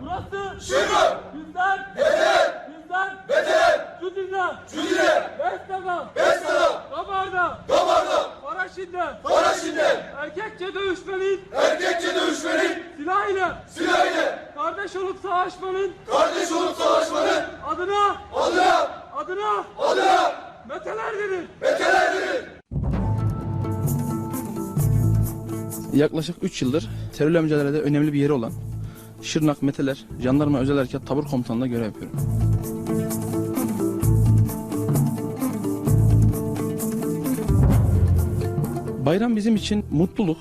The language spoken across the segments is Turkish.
Burası Şırnak. bizden Beter. bizden Beter. Cüdine Cüdine. Bestana Bestana. Kabarda Damarda. Paraşinde Paraşinde. erkekçe dövüşmenin Erkekçe dövüşmenin. silah ile Silah ile. kardeş olup savaşmanın Kardeş olup savaşmanın. adına Adına. adına Adına. meteler denir. Betelerdir. Yaklaşık 3 yıldır terörle mücadelede önemli bir yeri olan Şırnak Meteler Jandarma Özel Harekat Tabur Komutanlığı'nda görev yapıyorum. Bayram bizim için mutluluk,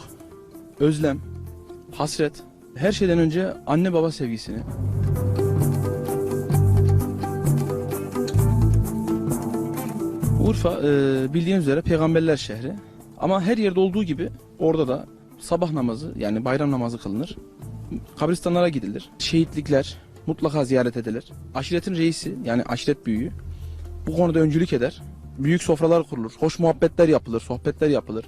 özlem, hasret, her şeyden önce anne baba sevgisini, Urfa e, bildiğiniz üzere peygamberler şehri. Ama her yerde olduğu gibi orada da sabah namazı yani bayram namazı kılınır. Kabristanlara gidilir. Şehitlikler mutlaka ziyaret edilir. Aşiretin reisi yani aşiret büyüğü bu konuda öncülük eder. Büyük sofralar kurulur. Hoş muhabbetler yapılır, sohbetler yapılır.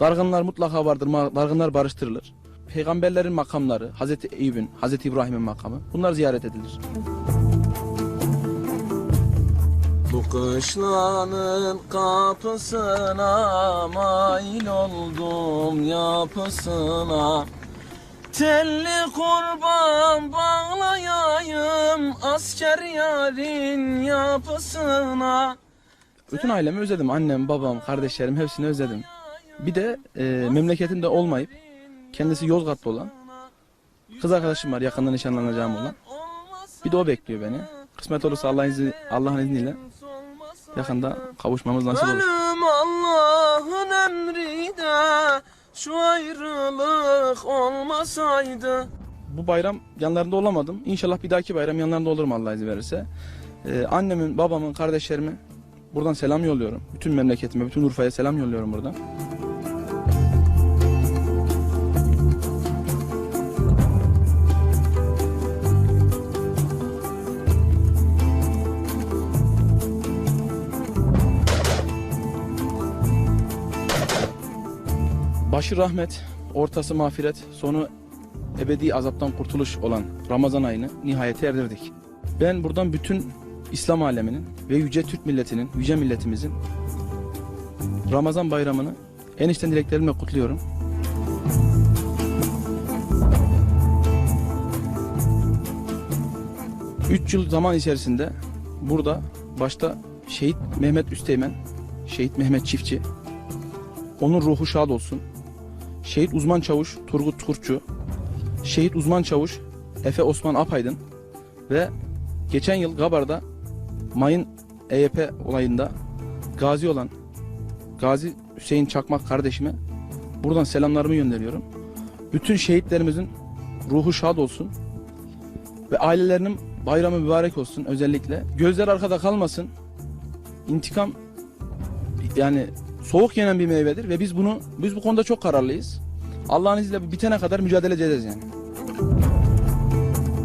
Dargınlar mutlaka vardır, dargınlar barıştırılır. Peygamberlerin makamları, Hazreti Eyüp'ün, Hazreti İbrahim'in makamı bunlar ziyaret edilir. Bu kışlanın kapısına mail oldum yapısına Telli kurban bağlayayım asker yarın yapısına Bütün ailemi özledim. Annem, babam, kardeşlerim hepsini özledim. Bir de e, memleketimde olmayıp kendisi Yozgat'ta olan kız arkadaşım var yakında nişanlanacağım olan. Bir de o bekliyor beni. Kısmet olursa Allah'ın izni, Allah'ın izniyle yakında kavuşmamız nasip olur. Ölüm Allah'ın emri de şu ayrılık olmasaydı Bu bayram yanlarında olamadım. İnşallah bir dahaki bayram yanlarında olurum Allah izin verirse. E, annemin, babamın, kardeşlerime buradan selam yolluyorum. Bütün memleketime, bütün Urfa'ya selam yolluyorum buradan. Başı rahmet, ortası mağfiret, sonu ebedi azaptan kurtuluş olan Ramazan ayını nihayete erdirdik. Ben buradan bütün İslam aleminin ve yüce Türk milletinin, yüce milletimizin Ramazan bayramını en içten dileklerimle kutluyorum. Üç yıl zaman içerisinde burada başta şehit Mehmet Üsteğmen, şehit Mehmet Çiftçi, onun ruhu şad olsun. Şehit uzman çavuş Turgut Turçu, şehit uzman çavuş Efe Osman Apaydın ve geçen yıl Gabar'da mayın EYP olayında gazi olan Gazi Hüseyin Çakmak kardeşime buradan selamlarımı gönderiyorum. Bütün şehitlerimizin ruhu şad olsun ve ailelerinin bayramı mübarek olsun özellikle. Gözler arkada kalmasın. İntikam yani soğuk yenen bir meyvedir ve biz bunu biz bu konuda çok kararlıyız. Allah'ın izniyle bitene kadar mücadele edeceğiz yani.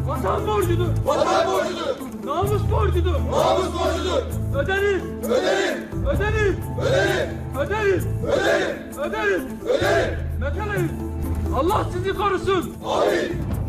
Vatan borcudur. Vatan borcudur. Namus borcudur. Namus borcudur. Öderiz. Öderim. Öderiz. Öderim. Öderiz. Öderim. Öderiz. Öderim. Meteleriz. Allah sizi korusun. Amin.